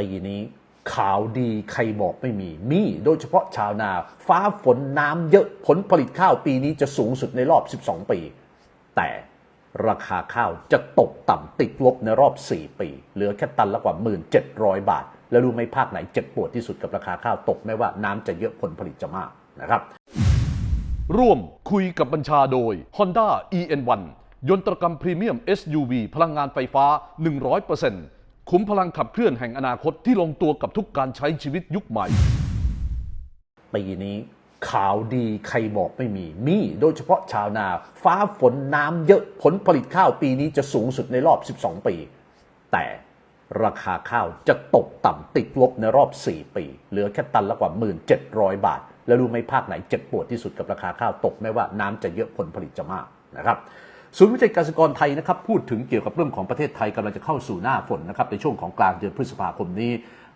ปีนี้ข่าวดีใครบอกไม่มี มีโดยเฉพาะชาวนา ฟ้าฝนน้ำเยอะผลผลิตข้าวปีนี้จะสูงสุดในรอบ 12 ปี แต่ราคาข้าวจะตกต่ำติดลบในรอบ 4 ปี เหลือแค่ตันละกว่า 1,700 บาท แล้วรู้ไหมภาคไหนเจ็บปวดที่สุดกับราคาข้าวตกไม่ว่าน้ำจะเยอะผลผลิตจะมากนะครับ ร่วมคุยกับบัญชาโดย Honda EN1 ยนตรกรรมพรีเมียม SUV พลังงานไฟฟ้า 100% คุ้มพลังขับเคลื่อนแห่งอนาคตที่ลงตัวกับทุกการใช้ชีวิตยุคใหม่ ปีนี้ข่าวดีใครบอกไม่มี มีโดยเฉพาะชาวนา ฟ้าฝนน้ำเยอะผลผลิตข้าวปีนี้จะสูงสุดในรอบ 12 ปี แต่ราคาข้าวจะตกต่ำติดลบในรอบ 4 ปี เหลือแค่ตันละกว่า 1,700 บาท แล้วรู้ไหมภาคไหนเจ็บปวดที่สุดกับราคาข้าวตกไม่ว่าน้ำจะเยอะผลผลิตจะมากนะครับ ศูนย์วิจัยเกษตรกรไทยนะครับพูดถึงเกี่ยวกับเรื่องของประเทศไทยกำลังจะเข้าสู่หน้าฝนนะครับในช่วงของกลางเดือนพฤษภาคมนี้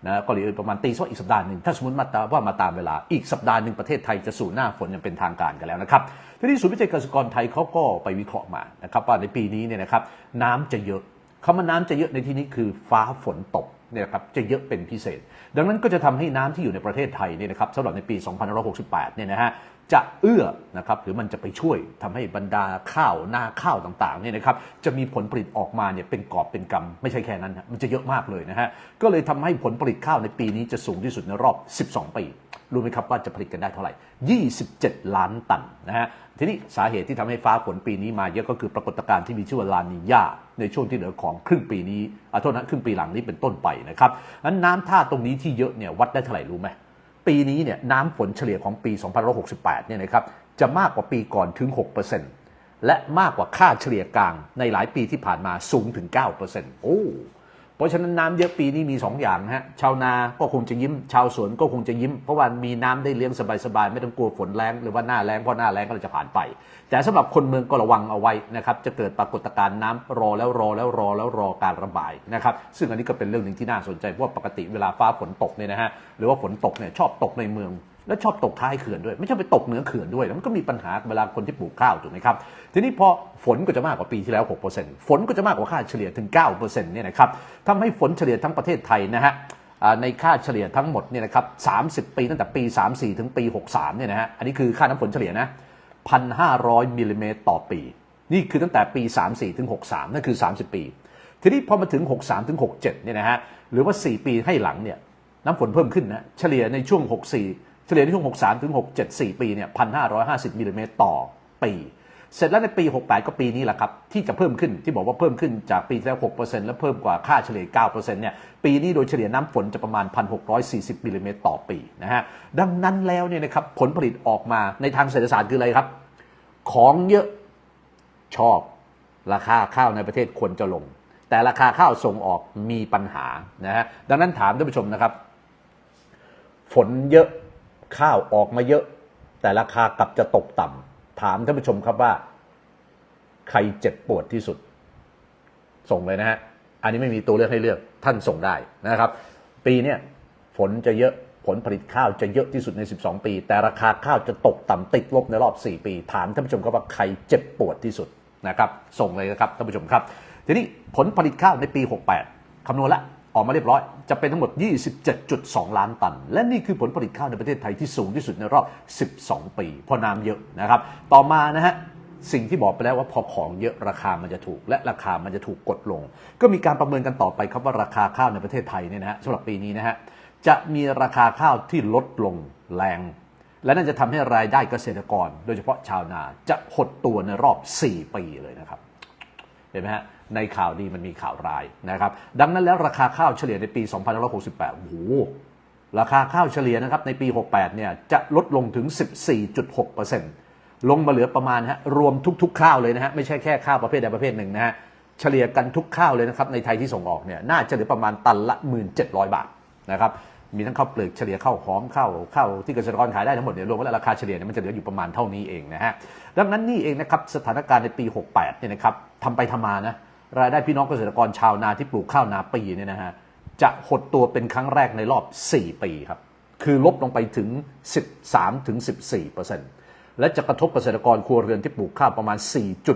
นะก็เหลือประมาณตีสักอีกสัปดาห์หนึ่งถ้าสมมติมาตาว่ามาตามเวลาอีกสัปดาห์หนึ่งประเทศไทยจะสู่หน้าฝนอย่างเป็นทางการกันแล้วนะครับทีนี้ศูนย์วิจัยเกษตรกรไทยเขาก็ไปวิเคราะห์มานะครับว่าในปีนี้เนี่ยนะครับน้ำจะเยอะคำว่าน้ำจะเยอะในที่นี้คือฟ้าฝนตกเนี่ยครับจะเยอะเป็นพิเศษ ดังนั้นก็จะทำให้น้ำที่อยู่ในประเทศไทยเนี่ยนะครับสำหรับในปี 2568 เนี่ยนะฮะ จะเอื้อนะครับหรือมันจะไปช่วยทำให้บรรดาข้าวนาข้าวต่างๆเนี่ยนะครับจะมีผลผลิตออกมาเนี่ยเป็นกอบเป็นกำไม่ใช่แค่นั้นนะมันจะเยอะมากเลยนะฮะก็เลยทำให้ผลผลิตข้าวในปีนี้จะสูงที่สุดในรอบ 12 ปีรู้ไหมครับว่าจะผลิตกันได้เท่าไหร่ 27 ล้านตันนะฮะทีนี้สาเหตุที่ทำให้ฟ้าฝนปีนี้มาเยอะก็คือปรากฏการณ์ที่มีชื่อว่าลานิญาในช่วงที่เหลือของครึ่งปีนี้อาโทษนะครึ่งปีหลังนี้เป็นต้นไปนะครับนั้นน้ำท่าตรงนี้ที่เยอะเนี่ยวัดได้เท่าไหร่รู้ไหม ปีนี้เนี่ยน้ำฝนเฉลี่ยของปี 2568 เนี่ยนะครับจะมากกว่าปีก่อนถึง 6%และมากกว่าค่าเฉลี่ยกลางในหลายปีที่ผ่านมาสูงถึง 9%โอ้ เพราะฉะนั้นน้ำเยอะปีนี้มี2ออย่างฮะชาวนาก็คงจะยิ้ม ชาวสวนก็คงจะยิ้ม เพราะว่ามีน้ำได้เลี้ยงสบายๆ ไม่ต้องกลัวฝนแรงหรือว่าหน้าแรงเพราะหน้าแรงก็จะผ่านไป แต่สำหรับคนเมืองก็ระวังเอาไว้นะครับจะเกิดปรากฏการณ์น้ำรอแล้วรอแล้วรอแล้วรอการระบายนะครับซึ่งอันนี้ก็เป็นเรื่องหนึ่งที่น่าสนใจเพราะปกติเวลาฟ้าฝนตกเนี่ยนะฮะหรือว่าฝนตกเนี่ยชอบตกในเมือง แล้วชอบตกท้ายเขื่อนด้วย ไม่ใช่ไปตกเหนือเขื่อนด้วยแล้วมันก็มีปัญหาเวลาคนที่ปลูกข้าวถูกไหมครับทีนี้พอฝนก็จะมากกว่าปีที่แล้ว 6%ฝนก็จะมากกว่าค่าเฉลี่ยถึง 9%เนี่ยนะครับทำให้ฝนเฉลี่ยทั้งประเทศไทยนะฮะในค่าเฉลี่ยทั้งหมดเนี่ยนะครับ30 ปีตั้งแต่ปี 34 ถึงปี 63 เนี่ยนะฮะ อันนี้คือค่าน้ำฝนเฉลี่ยนะ 1,500 มิลลิเมตรต่อปี นี่คือตั้งแต่ปี 34 ถึง 63 นั่นคือ 30 ปี ทีนี้พอมาถึง 63 ถึง 67 เนี่ยนะฮะ หรือว่า 4 ปีให้หลังเนี่ย น้ำฝนเพิ่มขึ้นนะ เฉลี่ยในช่วง 64 เฉลี่ยในช่วง 63 ถึง 67 4 ปีเนี่ย 1,550มิลลิเมตรต่อปี เสร็จแล้วในปี 68 ก็ปีนี้แหละครับ ที่จะเพิ่มขึ้นที่บอกว่าเพิ่มขึ้นจากปีที่แล้ว 6%แล้วเพิ่มกว่าค่าเฉลี่ย 9%เนี่ย ปีนี้โดยเฉลี่ยน้ำฝนจะประมาณ 1,640มิลลิเมตรต่อปีนะฮะ ดังนั้นแล้วเนี่ยนะครับผลผลิตออกมาในทางเศรษฐศาสตร์คืออะไรครับ ของเยอะชอบราคาข้าวในประเทศควรจะลง แต่ราคาข้าวส่งออกมีปัญหานะฮะดังนั้นถามท่านผู้ชมนะครับ ฝนเยอะ ข้าวออกมาเยอะ แต่ราคากลับจะตกต่ำถามท่านผู้ชมครับว่า ใครเจ็บปวดที่สุด ส่งเลยนะฮะ อันนี้ไม่มีตัวเลือกให้เลือกท่านส่งได้นะครับ ปีเนี้ยฝนจะเยอะผลผลิตข้าวจะเยอะที่สุดใน 12 ปี แต่ราคาข้าวจะตกต่ำติดลบในรอบ 4 ปี ถามท่านผู้ชมครับว่าใครเจ็บปวดที่สุดนะครับ ส่งเลยนะครับท่านผู้ชมครับ ทีนี้ผลผลิตข้าวในปี 68คำนวณละ ออกมาเรียบร้อย จะเป็นทั้งหมด 27.2 ล้านตัน และนี่คือผลผลิตข้าวในประเทศไทยที่สูงที่สุดในรอบ 12 ปีเพราะน้ำเยอะนะครับ ต่อมานะฮะสิ่งที่บอกไปแล้วว่าพอของเยอะราคามันจะถูก และราคามันจะถูกกดลง ก็มีการประเมินกันต่อไปครับว่าราคาข้าวในประเทศไทยเนี่ยนะฮะสำหรับปีนี้นะฮะจะมีราคาข้าวที่ลดลงแรง และนั่นจะทำให้รายได้เกษตรกร โดยเฉพาะชาวนาจะหดตัวในรอบ 4 ปีเลยนะครับ เห็นไหมฮะในข่าวดีมันมีข่าวร้ายนะครับ ดังนั้นแล้วราคาข้าวเฉลี่ยในปี 2568 โอ้โห ราคาข้าวเฉลี่ยนะครับในปี 68 เนี่ยจะลดลงถึง 14.6%ลงมาเหลือประมาณฮะรวมทุกๆข้าวเลยนะฮะไม่ใช่แค่ข้าวประเภทใดประเภทหนึ่งนะฮะเฉลี่ยกันทุกข้าวเลยนะครับในไทยที่ส่งออกเนี่ยน่าจะเหลือประมาณตันละ 1,700 บาทนะครับมีทั้งข้าวเปลือกเฉลี่ยข้าวหอมข้าวข้าวที่เกษตรกรขายได้ทั้งหมดเนี่ยรวมแล้วราคาเฉลี่ยเนี่ยมันจะเหลืออยู่ประมาณเท่านี้เองนะฮะดังนั้นนี่เองนะครับสถานการณ์ในปี 68 เนี่ยนะครับทำไปทำมานะ รายได้พี่น้องเกษตรกรชาวนาที่ปลูกข้าวนาปีเนี่ยนะฮะจะหดตัวเป็นครั้งแรกในรอบ 4 ปีครับ คือลบลงไปถึง 13ถึง14 และจะกระทบเกษตรกรครัวเรือนที่ปลูกข้าวประมาณ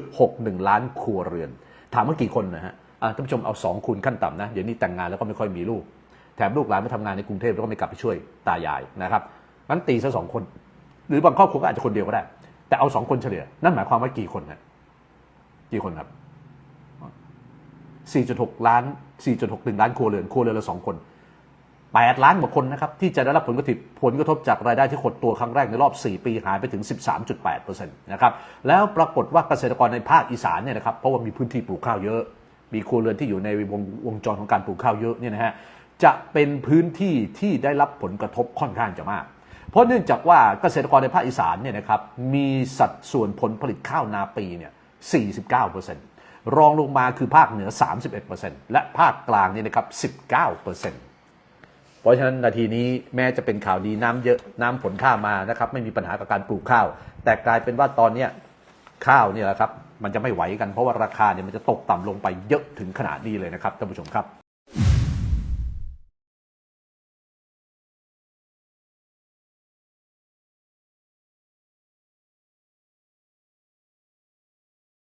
4.61 ล้านครัวเรือน ถามว่ากี่คนนะฮะท่านผู้ชมเอา 2 คูณขั้นต่ำนะเดี๋ยวนี้แต่งงานแล้วก็ไม่ค่อยมีลูก แถมลูกหลานไม่ทำงานในกรุงเทพแล้วก็ไม่กลับไปช่วยตายายนะครับงั้นตีซะสองคน หรือบางครอบครัวก็อาจจะคนเดียวก็ได้ แต่เอาสองคนเฉลี่ย นั่นหมายความว่ากี่คนนะกี่คนครับ 4.6 ล้าน 4.61 ล้านครัวเรือน ครัวเรือนละสองคน 8 ล้านกว่าคนนะครับ ที่จะได้รับผลกระทบผลกระทบจากรายได้ที่หดตัวครั้งแรกในรอบ 4 ปีหายไปถึง 13.8%นะครับ แล้วปรากฏว่าเกษตรกรในภาคอีสานเนี่ยนะครับ เพราะว่ามีพื้นที่ปลูกข้าวเยอะ มีครัวเรือนที่อยู่ในวงวงจรของการปลูกข้าวเยอะเนี่ยนะฮะ จะเป็นพื้นที่ที่ได้รับผลกระทบค่อนข้างจะมาก เพราะเนื่องจากว่าเกษตรกรในภาคอีสานเนี่ยนะครับ มีสัดส่วนผลผลิตข้าวนาปีเนี่ย 49% รองลงมาคือภาคเหนือ 31%และภาคกลางนี่นะครับ 19%เพราะฉะนั้นนาทีนี้แม้จะเป็นข่าวดีน้ำเยอะน้ำฝนข้ามานะครับไม่มีปัญหากับการปลูกข้าว แต่กลายเป็นว่าตอนเนี้ข้าวเนี่ยแหละครับมันจะไม่ไหวกันเพราะว่าราคาเนี่ยมันจะตกต่ำลงไปเยอะถึงขนาดนี้เลยนะครับท่านผู้ชมครับ